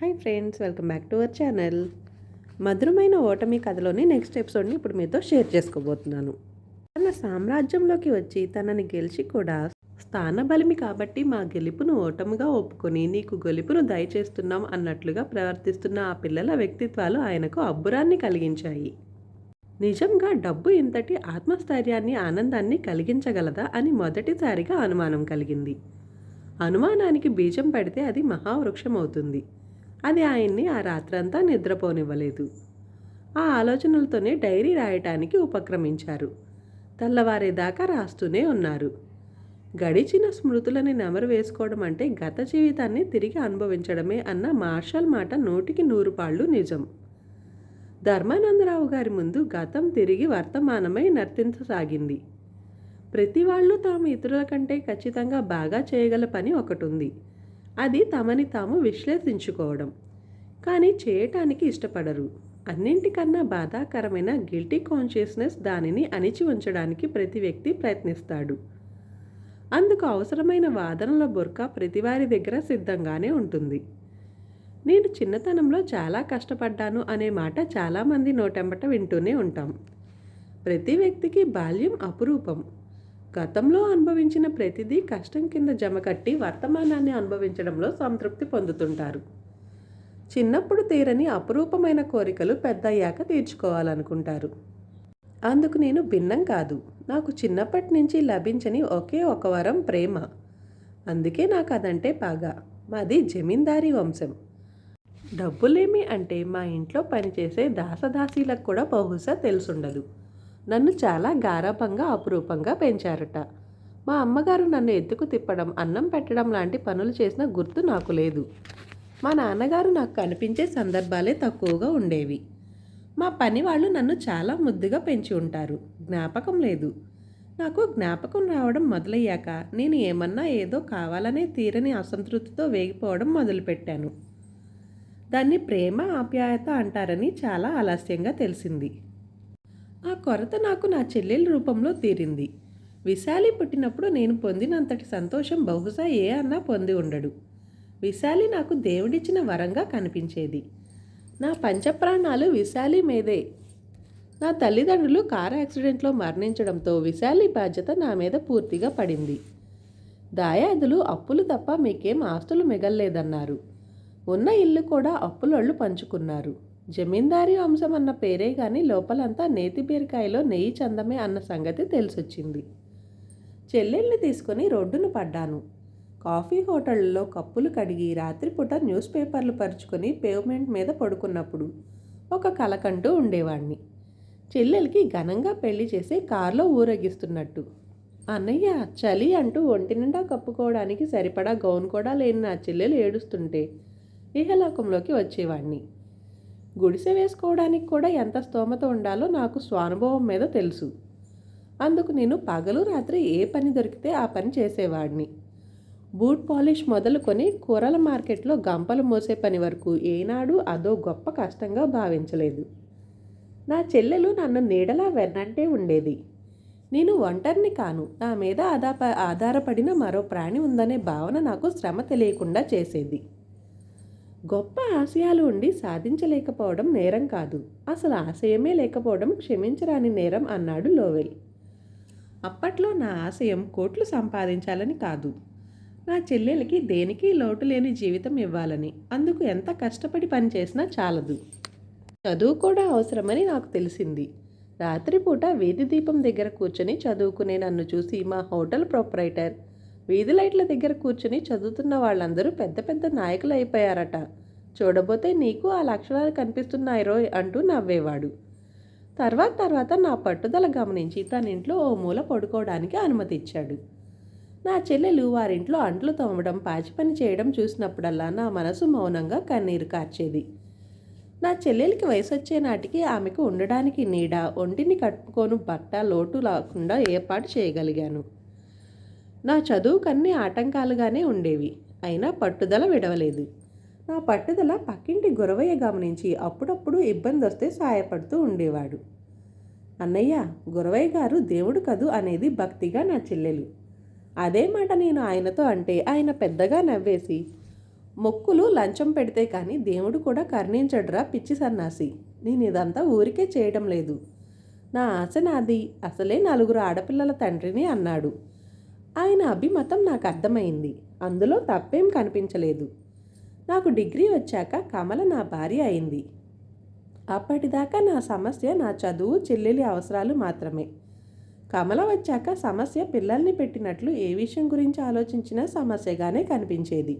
Hi friends welcome back to our channel. మధురమైన ఓటమి కథలోని నెక్స్ట్ ఎపిసోడ్ని ఇప్పుడు మీతో షేర్ చేసుకోబోతున్నాను. తన సామ్రాజ్యంలోకి వచ్చి తనని గెలిచి కూడా స్థానబలిమి కాబట్టి మా గెలుపును ఓటముగా ఒప్పుకొని నీకు గెలుపును దయచేస్తున్నాం అన్నట్లుగా ప్రవర్తిస్తున్న ఆ పిల్లల వ్యక్తిత్వాలు ఆయనకు అబ్బురాన్ని కలిగించాయి. నిజంగా డబ్బు ఇంతటి ఆత్మస్థైర్యాన్ని ఆనందాన్ని కలిగించగలదా అని మొదటిసారిగా అనుమానం కలిగింది. అనుమానానికి బీజం పడితే అది మహావృక్షం అవుతుంది అది ఆయన్ని ఆ రాత్రంతా నిద్రపోనివ్వలేదు. ఆ ఆలోచనలతోనే డైరీ రాయటానికి ఉపక్రమించారు. తెల్లవారేదాకా రాస్తూనే ఉన్నారు. గడిచిన స్మృతులని నెమరు వేసుకోవడం అంటే గత జీవితాన్ని తిరిగి అనుభవించడమే అన్న మార్షల్ మాట నోటికి నూరు పాళ్ళు నిజం. ధర్మానందరావు గారి ముందు గతం తిరిగి వర్తమానమై నర్తించసాగింది. ప్రతి వాళ్ళు తాము ఇతరుల కంటే ఖచ్చితంగా బాగా చేయగల పని ఒకటి ఉంది అది తమని తాము విశ్లేషించుకోవడం. కానీ చేయటానికి ఇష్టపడరు. అన్నింటికన్నా బాధాకరమైన గిల్టీ కాన్షియస్నెస్ దానిని అణిచి ఉంచడానికి ప్రతి వ్యక్తి ప్రయత్నిస్తాడు. అందుకు అవసరమైన వాదనల బొర్క ప్రతివారి దగ్గర సిద్ధంగానే ఉంటుంది. నేను చిన్నతనంలో చాలా కష్టపడ్డాను అనే మాట చాలామంది నోటెంబట వింటూనే ఉంటాం. ప్రతి వ్యక్తికి బాల్యం అపురూపం. గతంలో అనుభవించిన ప్రతిదీ కష్టం కింద జమకట్టి వర్తమానాన్ని అనుభవించడంలో సంతృప్తి పొందుతుంటారు. చిన్నప్పుడు తీరని అపురూపమైన కోరికలు పెద్దయ్యాక తీర్చుకోవాలనుకుంటారు. అందుకు నేను భిన్నం కాదు. నాకు చిన్నప్పటి నుంచి లభించని ఒకే ఒక వరం ప్రేమ. అందుకే నాకు అదంటే బాగా. మాది జమీందారీ వంశం. డబ్బులేమి అంటే మా ఇంట్లో పనిచేసే దాసదాసీలకు కూడా బహుశా తెలుసుండదు. నన్ను చాలా గారాభంగా అపురూపంగా పెంచారట. మా అమ్మగారు నన్ను ఎత్తుకు తిప్పడం అన్నం పెట్టడం లాంటి పనులు చేసిన గుర్తు నాకు లేదు. మా నాన్నగారు నాకు కనిపించే సందర్భాలే తక్కువగా ఉండేవి. మా పని వాళ్ళు నన్ను చాలా ముద్దుగా పెంచి ఉంటారు. జ్ఞాపకం లేదు. నాకు జ్ఞాపకం రావడం మొదలయ్యాక నేను ఏమన్నా ఏదో కావాలనే తీరని అసంతృప్తితో వేగిపోవడం మొదలుపెట్టాను. దాన్ని ప్రేమ ఆప్యాయత అంటారని చాలా ఆలస్యంగా తెలిసింది. ఆ కొరత నాకు నా చెల్లెల రూపంలో తీరింది. విశాలి పుట్టినప్పుడు నేను పొందినంతటి సంతోషం బహుశా ఏ అన్నా పొంది ఉండడు. విశాలి నాకు దేవుడిచ్చిన వరంగా కనిపించేది. నా పంచప్రాణాలు విశాలి మీదే. నా తల్లిదండ్రులు కారు యాక్సిడెంట్లో మరణించడంతో విశాలి బాధ్యత నా మీద పూర్తిగా పడింది. దాయాదులు అప్పులు తప్ప మీకేం ఆస్తులు మిగల్లేదన్నారు. ఉన్న ఇల్లు కూడా అప్పులోళ్ళు పంచుకున్నారు. జమీందారీ వంశం అన్న పేరే కానీ లోపలంతా నేతి బీరకాయలో నెయ్యి చందమే అన్న సంగతి తెలిసొచ్చింది. చెల్లెల్ని తీసుకొని రోడ్డును పడ్డాను. కాఫీ హోటళ్ళలో కప్పులు కడిగి రాత్రిపూట న్యూస్ పేపర్లు పరుచుకొని పేవ్మెంట్ మీద పడుకున్నప్పుడు ఒక కలకంటూ ఉండేవాణ్ణి. చెల్లెలకి ఘనంగా పెళ్ళి చేసి కారులో ఊరేగిస్తున్నట్టు. అన్నయ్య చలి అంటూ ఒంటి నిండా కప్పుకోవడానికి సరిపడా గౌన్ కూడా లేని నా చెల్లెలు ఏడుస్తుంటే ఇహలోకంలోకి వచ్చేవాణ్ణి. గుడిసె వేసుకోవడానికి కూడా ఎంత స్తోమత ఉండాలో నాకు స్వానుభవం మీద తెలుసు. అందుకు నేను పగలు రాత్రి ఏ పని దొరికితే ఆ పని చేసేవాడిని. బూట్ పాలిష్ మొదలుకొని కూరల మార్కెట్లో గంపలు మోసే పని వరకు ఏనాడు అదో గొప్ప కష్టంగా భావించలేదు. నా చెల్లెలు నన్ను నీడలా వెన్నంటే ఉండేది. నేను ఒంటరిని కాను నా మీద ఆధాప ఆధారపడిన మరో ప్రాణి ఉందనే భావన నాకు శ్రమ తెలియకుండా చేసేది. గొప్ప ఆశయాలు ఉండి సాధించలేకపోవడం నేరం కాదు. అసలు ఆశయమే లేకపోవడం క్షమించరాని నేరం అన్నాడు లోవెల్. అప్పట్లో నా ఆశయం కోట్లు సంపాదించాలని కాదు. నా చెల్లెలకి దేనికి లోటు లేని జీవితం ఇవ్వాలని. అందుకు ఎంత కష్టపడి పనిచేసినా చాలదు. చదువు కూడా అవసరమని నాకు తెలిసింది. రాత్రిపూట వీధి దీపం దగ్గర కూర్చొని చదువుకునే నన్ను చూసి మా హోటల్ ప్రొపరైటర్ వీధి లైట్ల దగ్గర కూర్చుని చదువుతున్న వాళ్ళందరూ పెద్ద పెద్ద నాయకులు అయిపోయారట. చూడబోతే నీకు ఆ లక్షణాలు కనిపిస్తున్నాయి రోయ్ అంటూ నవ్వేవాడు. తర్వాత తర్వాత నా పట్టుదల గమనించి తన ఇంట్లో ఓ మూల పడుకోవడానికి అనుమతి ఇచ్చాడు నా చెల్లెలు వారింట్లో అంట్లు తోమడం పాచి పని చేయడం చూసినప్పుడల్లా నా మనసు మౌనంగా కన్నీరు కార్చేది. నా చెల్లెలికి వయసు వచ్చే నాటికి ఆమెకు ఉండడానికి నీడ ఒంటిని కట్టుకోను బట్ట లోటు లేకుండా ఏర్పాటు చేయగలిగాను. నా చదువుకన్నీ ఆటంకాలుగానే ఉండేవి. అయినా పట్టుదల విడవలేదు. నా పట్టుదల పక్కింటి గురవయ్య గమనించి అప్పుడప్పుడు ఇబ్బంది వస్తే సాయపడుతూ ఉండేవాడు. అన్నయ్య గురవయ్య గారు దేవుడు కదు అనేది భక్తిగా నా చెల్లెలు. అదే మాట నేను ఆయనతో అంటే ఆయన పెద్దగా నవ్వేసి మొక్కులు లంచం పెడితే కానీ దేవుడు కూడా కర్ణించడురా పిచ్చి సన్నాసి. నేను ఇదంతా ఊరికే చేయడం లేదు. నా ఆశ నాది. అసలే నలుగురు ఆడపిల్లల తండ్రిని అన్నాడు. ఆయన అభిమతం నాకు అర్థమైంది అందులో తప్పేం కనిపించలేదు. నాకు డిగ్రీ వచ్చాక కమల నా భార్య అయింది. అప్పటిదాకా నా సమస్య నా చదువు చెల్లెలి అవసరాలు మాత్రమే. కమల వచ్చాక సమస్య పిల్లల్ని పెట్టినట్లు ఏ విషయం గురించి ఆలోచించినా సమస్యగానే కనిపించేది.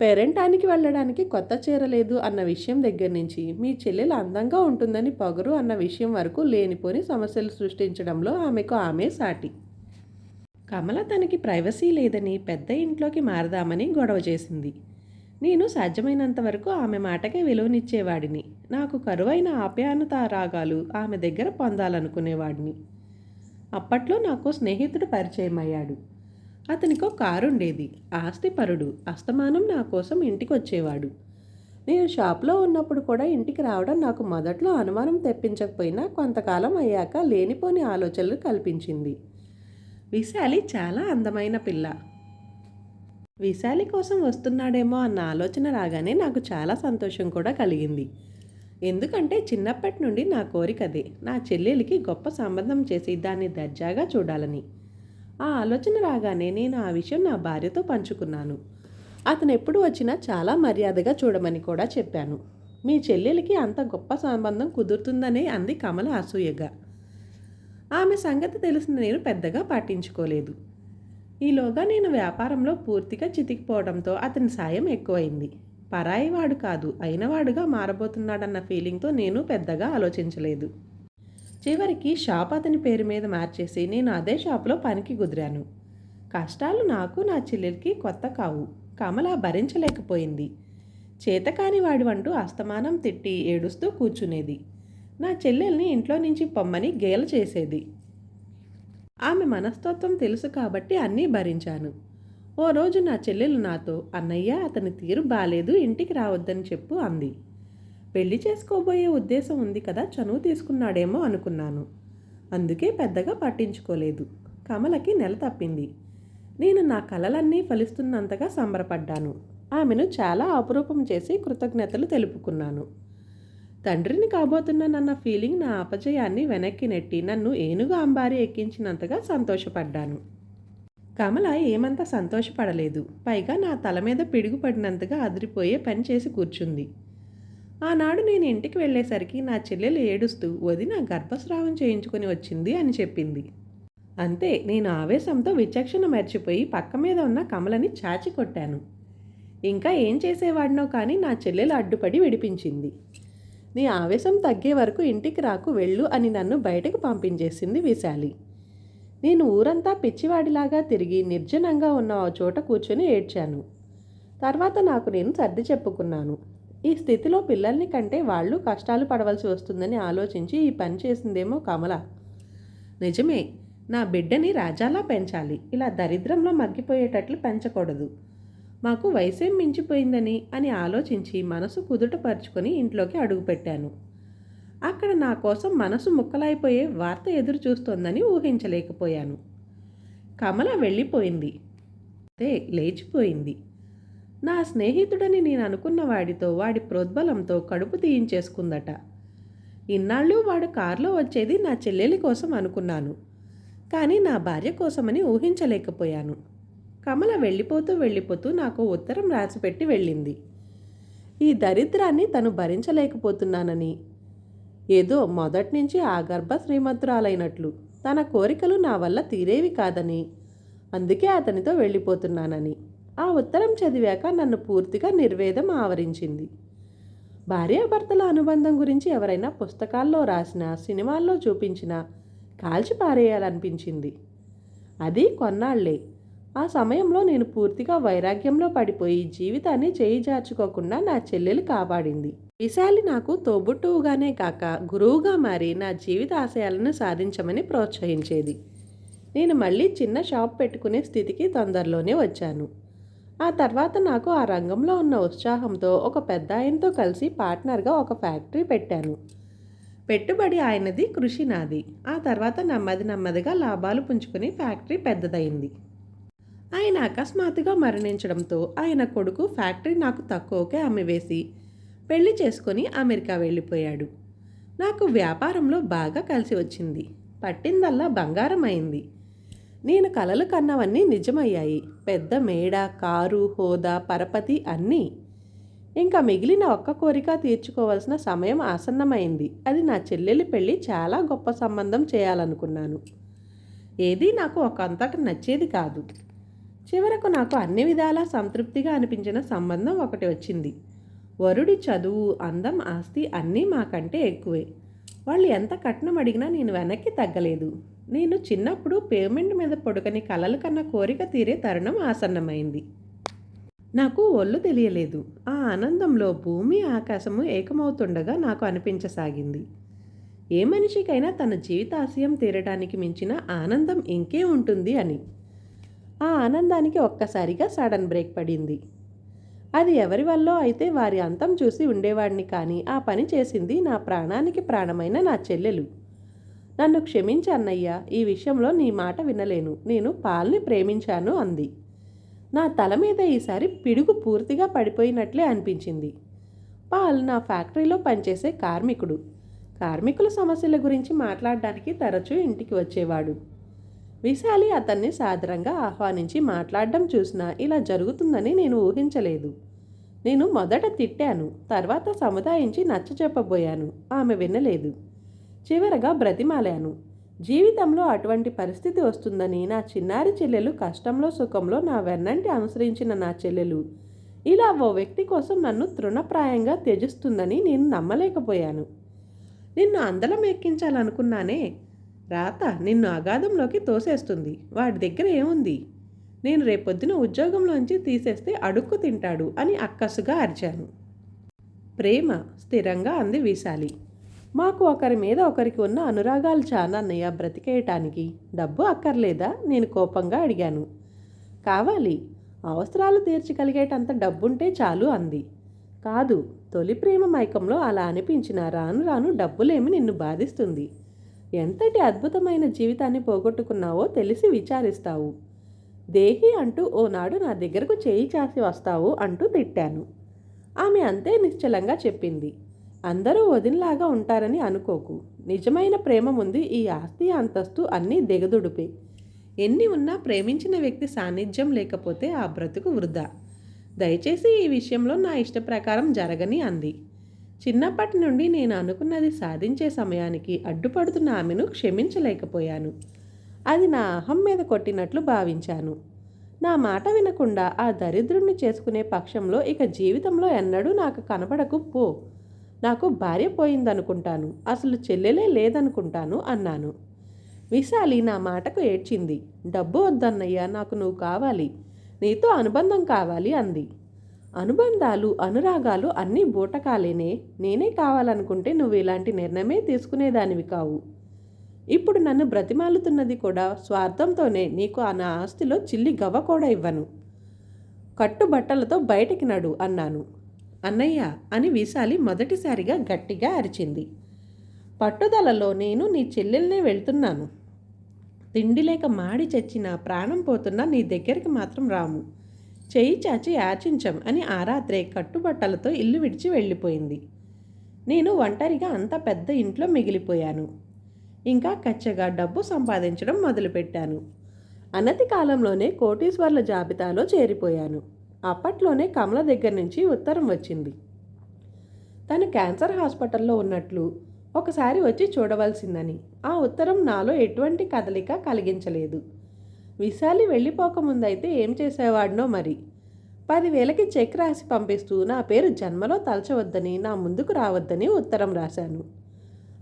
పేరెంటానికి వెళ్ళడానికి కొత్త చీర లేదు అన్న విషయం దగ్గర నుంచి మీ చెల్లెలు అందంగా ఉంటుందని పొగరు అన్న విషయం వరకు లేనిపోని సమస్యలు సృష్టించడంలో ఆమెకు ఆమె సాటి. కమల తనకి ప్రైవసీ లేదని పెద్ద ఇంట్లోకి మారదామని గొడవ చేసింది. నేను సాధ్యమైనంత వరకు ఆమె మాటకే విలువనిచ్చేవాడిని. నాకు కరువైన ఆప్యాయనత రాగాలు ఆమె దగ్గర పొందాలనుకునేవాడిని. అప్పట్లో నాకు స్నేహితుడు పరిచయం అయ్యాడు అతనికో కారుండేది. ఆస్తిపరుడు. అస్తమానం నా కోసం ఇంటికి వచ్చేవాడు నేను షాప్లో ఉన్నప్పుడు కూడా ఇంటికి రావడం నాకు మొదట్లో అనుమానం తెప్పించకపోయినా కొంతకాలం అయ్యాక లేనిపోని ఆలోచనలు కల్పించింది. విశాలి చాలా అందమైన పిల్ల. విశాలి కోసం వస్తున్నాడేమో అన్న ఆలోచన రాగానే నాకు చాలా సంతోషం కూడా కలిగింది. ఎందుకంటే చిన్నప్పటి నుండి నా కోరికదే నా చెల్లెలికి గొప్ప సంబంధం చేసి దాన్ని దర్జాగా చూడాలని. ఆ ఆలోచన రాగానే నేను ఆ విషయం నా భార్యతో పంచుకున్నాను. అతను ఎప్పుడు వచ్చినా చాలా మర్యాదగా చూడమని కూడా చెప్పాను. మీ చెల్లెలికి అంత గొప్ప సంబంధం కుదురుతుందనే అంది కమల అసూయగా. ఆమె సంగతి తెలిసిన నేను పెద్దగా పాటించుకోలేదు. ఈలోగా నేను వ్యాపారంలో పూర్తిగా చితికిపోవడంతో అతని సాయం ఎక్కువైంది. పరాయివాడు కాదు అయినవాడుగా మారబోతున్నాడన్న ఫీలింగ్తో నేను పెద్దగా ఆలోచించలేదు. చివరికి షాప్ అతని పేరు మీద మార్చేసి నేను అదే షాప్లో పనికి కుదిరాను కష్టాలు నాకు నా చెల్లెలికి కొత్త కావు. కమల భరించలేకపోయింది. చేతకాని వాడివంటూ అస్తమానం తిట్టి ఏడుస్తూ కూర్చునేది. నా చెల్లెల్ని ఇంట్లో నుంచి పొమ్మని గేల చేసేది. ఆమె మనస్తత్వం తెలుసు కాబట్టి అన్నీ భరించాను. ఓ రోజు నా చెల్లెలు నాతో అన్నయ్య అతని తీరు బాలేదు ఇంటికి రావద్దని చెప్పు అంది. పెళ్ళి చేసుకోబోయే ఉద్దేశం ఉంది కదా చనువు తీసుకున్నాడేమో అనుకున్నాను. అందుకే పెద్దగా పట్టించుకోలేదు. కమలకి నెల తప్పింది. నేను నా కలలన్నీ ఫలిస్తున్నంతగా సంబరపడ్డాను. ఆమెను చాలా అపురూపం చేసి కృతజ్ఞతలు తెలుపుకున్నాను. తండ్రిని కాబోతున్నానన్న ఫీలింగ్ నా అపజయాన్ని వెనక్కి నెట్టి నన్ను ఏనుగు అంబారి ఎక్కించినంతగా సంతోషపడ్డాను. కమల ఏమంత సంతోషపడలేదు. పైగా నా తల మీద పిడుగుపడినంతగా అదిరిపోయే పని చేసి కూర్చుంది. ఆనాడు నేను ఇంటికి వెళ్ళేసరికి నా చెల్లెలు ఏడుస్తూ వదిన గర్భస్రావం చేయించుకొని వచ్చింది అని చెప్పింది. అంతే నేను ఆవేశంతో విచక్షణ మర్చిపోయి పక్క మీద ఉన్న కమలని చాచి కొట్టాను. ఇంకా ఏం చేసేవాడినో కానీ నా చెల్లెలు అడ్డుపడి విడిపించింది. నీ ఆవేశం తగ్గే వరకు ఇంటికి రాకు వెళ్ళు అని నన్ను బయటకు పంపించేసింది విశాలి. నేను ఊరంతా పిచ్చివాడిలాగా తిరిగి నిర్జనంగా ఉన్న ఆ చోట కూర్చొని ఏడ్చాను. తర్వాత నాకు నేను సర్ది చెప్పుకున్నాను. ఈ స్థితిలో పిల్లల్ని కంటే వాళ్ళు కష్టాలు పడవలసి వస్తుందని ఆలోచించి ఈ పని చేసిందేమో కమల. నిజమే నా బిడ్డని రాజాలా పెంచాలి. ఇలా దరిద్రంలో మగ్గిపోయేటట్లు పెంచకూడదు. మాకు వయసేం మించిపోయిందని అని ఆలోచించి మనసు కుదుటపరుచుకొని ఇంట్లోకి అడుగుపెట్టాను. అక్కడ నా కోసం మనసు ముక్కలైపోయే వార్త ఎదురు చూస్తోందని ఊహించలేకపోయాను. కమల వెళ్ళిపోయింది. అదే లేచిపోయింది. నా స్నేహితుడని నేను అనుకున్న వాడితో వాడి ప్రోద్బలంతో కడుపు తీయించేసుకుందట. ఇన్నాళ్ళు వాడు కారులో వచ్చేది నా చెల్లెలి కోసం అనుకున్నాను. కానీ నా భార్య కోసమని ఊహించలేకపోయాను. కమల వెళ్ళిపోతూ వెళ్ళిపోతూ నాకు ఉత్తరం రాసిపెట్టి వెళ్ళింది. ఈ దరిద్రాన్ని తను భరించలేకపోతున్నానని. ఏదో మొదటి నుంచి ఆ గర్భ శ్రీమంతురాలైనట్లు. తన కోరికలు నా వల్ల తీరేవి కాదని. అందుకే అతనితో వెళ్ళిపోతున్నానని. ఆ ఉత్తరం చదివాక నన్ను పూర్తిగా నిర్వేదం ఆవరించింది. భార్యాభర్తల అనుబంధం గురించి ఎవరైనా పుస్తకాల్లో రాసిన సినిమాల్లో చూపించినా కాల్చి పారేయాలనిపించింది. అది కొన్నాళ్ళే. ఆ సమయంలో నేను పూర్తిగా వైరాగ్యంలో పడిపోయి జీవితాన్ని చేయి జార్చుకోకుండా నా చెల్లెలు కాపాడింది. విశాలి నాకు తోబుట్టువుగానే కాక గురువుగా మారి నా జీవిత ఆశయాలను సాధించమని ప్రోత్సహించేది. నేను మళ్ళీ చిన్న షాప్ పెట్టుకునే స్థితికి తొందరలోనే వచ్చాను. ఆ తర్వాత నాకు ఆ రంగంలో ఉన్న ఉత్సాహంతో ఒక పెద్ద ఆయనతో కలిసి పార్ట్నర్గా ఒక ఫ్యాక్టరీ పెట్టాను. పెట్టుబడి ఆయనది కృషి నాది. ఆ తర్వాత నెమ్మది నెమ్మదిగా లాభాలు పుంజుకుని ఫ్యాక్టరీ పెద్దదయింది. ఆయన అకస్మాత్తుగా మరణించడంతో ఆయన కొడుకు ఫ్యాక్టరీ నాకు తక్కువకే అమ్మివేసి పెళ్ళి చేసుకొని అమెరికా వెళ్ళిపోయాడు. నాకు వ్యాపారంలో బాగా కలిసి వచ్చింది. పట్టిందల్లా బంగారం అయింది నేను కలలు కన్నవన్నీ నిజమయ్యాయి. పెద్ద మేడ కారు హోదా పరపతి అన్నీ. ఇంకా మిగిలిన ఒక్క కోరిక తీర్చుకోవాల్సిన సమయం ఆసన్నమైంది. అది నా చెల్లెలి పెళ్ళి చాలా గొప్ప సంబంధం చేయాలనుకున్నాను. ఏదీ నాకు ఒక అంతట నచ్చేది కాదు. చివరకు నాకు అన్ని విధాలా సంతృప్తిగా అనిపించిన సంబంధం ఒకటి వచ్చింది. వరుడి చదువు అందం ఆస్తి అన్నీ మాకంటే ఎక్కువే. వాళ్ళు ఎంత కట్నం అడిగినా నేను వెనక్కి తగ్గలేదు. నేను చిన్నప్పుడు పేమెంట్ మీద పొడుకని కలలు కన్న కోరిక తీరే తరుణం ఆసన్నమైంది. నాకు ఒళ్ళు తెలియలేదు. ఆ ఆనందంలో భూమి ఆకాశము ఏకమవుతుండగా నాకు అనిపించసాగింది. ఏ మనిషికైనా తన జీవితాశయం తీరడానికి మించిన ఆనందం ఇంకే ఉంటుంది అని. ఆ ఆనందానికి ఒక్కసారిగా సడన్ బ్రేక్ పడింది. అది ఎవరి వల్ల అయితే వారి అంతం చూసి ఉండేవాడిని కానీ ఆ పని చేసింది నా ప్రాణానికి ప్రాణమైన నా చెల్లెలు. నన్ను క్షమించి అన్నయ్య ఈ విషయంలో నీ మాట వినలేను. నేను పాల్ని ప్రేమించాను అంది. నా తల మీద ఈసారి పిడుగు పూర్తిగా పడిపోయినట్లే అనిపించింది. పాల్ నా ఫ్యాక్టరీలో పనిచేసే కార్మికుడు. కార్మికుల సమస్యల గురించి మాట్లాడడానికి తరచూ ఇంటికి వచ్చేవాడు. విశాలి అతన్ని సాదరంగా ఆహ్వానించి మాట్లాడడం చూసినా ఇలా జరుగుతుందని నేను ఊహించలేదు. నేను మొదట తిట్టాను తర్వాత సముదాయించి నచ్చ చెప్పబోయాను ఆమె వినలేదు. చివరగా బ్రతిమాలాను. జీవితంలో అటువంటి పరిస్థితి వస్తుందని నా చిన్నారి చెల్లెలు కష్టంలో సుఖంలో నా వెన్నంటి అనుసరించిన నా చెల్లెలు. ఇలా ఓ వ్యక్తి కోసం నన్ను తృణప్రాయంగా త్యజిస్తుందని నేను నమ్మలేకపోయాను. నిన్ను అందలం ఎక్కించాలనుకున్నానే రాత నిన్ను అగాధంలోకి తోసేస్తుంది. వాడి దగ్గర ఏముంది? నేను రేపొద్దున ఉద్యోగంలోంచి తీసేస్తే అడుక్కు తింటాడు అని అక్కసుగా అరిచాను. ప్రేమ స్థిరంగా అంది వీసాలి మాకు ఒకరి మీద ఒకరికి ఉన్న అనురాగాలు చాలా అన్నయ్య బ్రతికేయటానికి డబ్బు అక్కర్లేదా? నేను కోపంగా అడిగాను. కావాలి. అవసరాలు తీర్చగలిగేటంత డబ్బుంటే చాలు అంది. కాదు తొలి ప్రేమ మైకంలో అలా అనిపించిన రాను రాను డబ్బులేమి నిన్ను బాధిస్తుంది. ఎంతటి అద్భుతమైన జీవితాన్ని పోగొట్టుకున్నావో తెలిసి విచారిస్తావు. దేహి అంటూ ఓనాడు నా దగ్గరకు చేయి చాసి వస్తావు అంటూ తిట్టాను. ఆమె అంతే నిశ్చలంగా చెప్పింది. అందరూ వదినలాగా ఉంటారని అనుకోకు. నిజమైన ప్రేమ ముందు ఈ ఆస్తి అంతస్తు అన్నీ దిగదుడిపే. ఎన్ని ఉన్నా ప్రేమించిన వ్యక్తి సాన్నిధ్యం లేకపోతే ఆ బ్రతుకు వృధా. దయచేసి ఈ విషయంలో నా ఇష్ట ప్రకారం జరగని అంది. చిన్నప్పటి నుండి నేను అనుకున్నది సాధించే సమయానికి అడ్డుపడుతున్న ఆమెను క్షమించలేకపోయాను. అది నా అహం మీద కొట్టినట్లు భావించాను. నా మాట వినకుండా ఆ దరిద్రుణ్ణి చేసుకునే పక్షంలో ఇక జీవితంలో ఎన్నడూ నాకు కనబడకు పో. నాకు భార్య పోయిందనుకుంటాను. అసలు చెల్లెలే లేదనుకుంటాను అన్నాను. విశాలి నా మాటకు ఏడ్చింది. డబ్బు వద్దన్నయ్యా నాకు నువ్వు కావాలి. నీతో అనుబంధం కావాలి అంది. అనుబంధాలు అనురాగాలు అన్నీ బూటకాలేనే. నేనే కావాలనుకుంటే నువ్వు ఇలాంటి నిర్ణయమే తీసుకునేదానివి కావు. ఇప్పుడు నన్ను బ్రతిమాలుతున్నది కూడా స్వార్థంతోనే నీకు ఆ నా ఆస్తిలో చిల్లి గవ్వ కూడా ఇవ్వను. కట్టుబట్టలతో బయటికి నడు అన్నాను. అన్నయ్య అని విశాలి మొదటిసారిగా గట్టిగా అరిచింది. పట్టుదలలో నేను నీ చెల్లెల్నే వెళ్తున్నాను. తిండి లేక మాడి చచ్చిన ప్రాణం పోతున్నా నీ దగ్గరికి మాత్రం రాము. చేయి చాచి యాచించం అని ఆ రాత్రే కట్టుబట్టలతో ఇల్లు విడిచి వెళ్ళిపోయింది. నేను ఒంటరిగా అంత పెద్ద ఇంట్లో మిగిలిపోయాను. ఇంకా కచ్చగా డబ్బు సంపాదించడం మొదలుపెట్టాను. అనతి కాలంలోనే కోటీశ్వర్ల జాబితాలో చేరిపోయాను. అప్పట్లోనే కమల దగ్గర నుంచి ఉత్తరం వచ్చింది. తను క్యాన్సర్ హాస్పిటల్లో ఉన్నట్లు ఒకసారి వచ్చి చూడవలసిందని. ఆ ఉత్తరం నాలో ఎటువంటి కదలిక కలిగించలేదు. విశాలి వెళ్ళిపోకముందైతే ఏం చేసేవాడినో మరి? పదివేలకి చెక్ రాసి పంపిస్తూ నా పేరు జన్మలో తలచవద్దని నా ముందుకు రావద్దని ఉత్తరం రాశాను.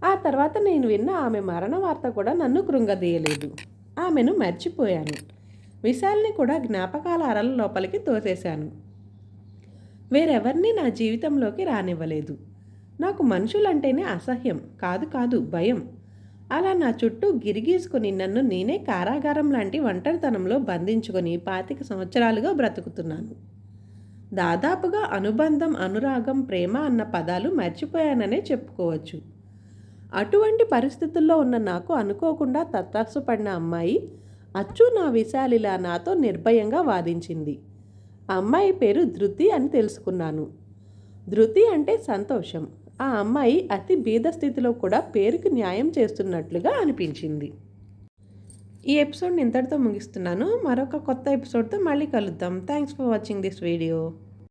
ఆ తర్వాత నేను విన్న ఆమె మరణ వార్త కూడా నన్ను కృంగదీయలేదు. ఆమెను మర్చిపోయాను. విశాల్ని కూడా జ్ఞాపకాల అరల లోపలికి తోసేశాను. వేరెవరిని నా జీవితంలోకి రానివ్వలేదు. నాకు మనుషులంటేనే అసహ్యం కాదు కాదు భయం. అలా నా చుట్టూ గిరిగీసుకుని నన్ను నేనే కారాగారం లాంటి ఒంటరితనంలో బంధించుకొని పాతిక సంవత్సరాలుగా బ్రతుకుతున్నాను. దాదాపుగా అనుబంధం అనురాగం ప్రేమ అన్న పదాలు మర్చిపోయాననే చెప్పుకోవచ్చు. అటువంటి పరిస్థితుల్లో ఉన్న నాకు అనుకోకుండా తత్తాసుపడిన అమ్మాయి అచ్చు నా విశాలిలా నాతో నిర్భయంగా వాదించింది. అమ్మాయి పేరు ధృతి అని తెలుసుకున్నాను. ధృతి అంటే సంతోషం. ఆ అమ్మాయి అతి బీద స్థితిలో కూడా పేరుకి న్యాయం చేస్తున్నట్లుగా అనిపించింది. ఈ ఎపిసోడ్ని ఇంతటితో ముగిస్తున్నాను. మరొక కొత్త ఎపిసోడ్తో మళ్ళీ కలుద్దాం. Thanks for watching this video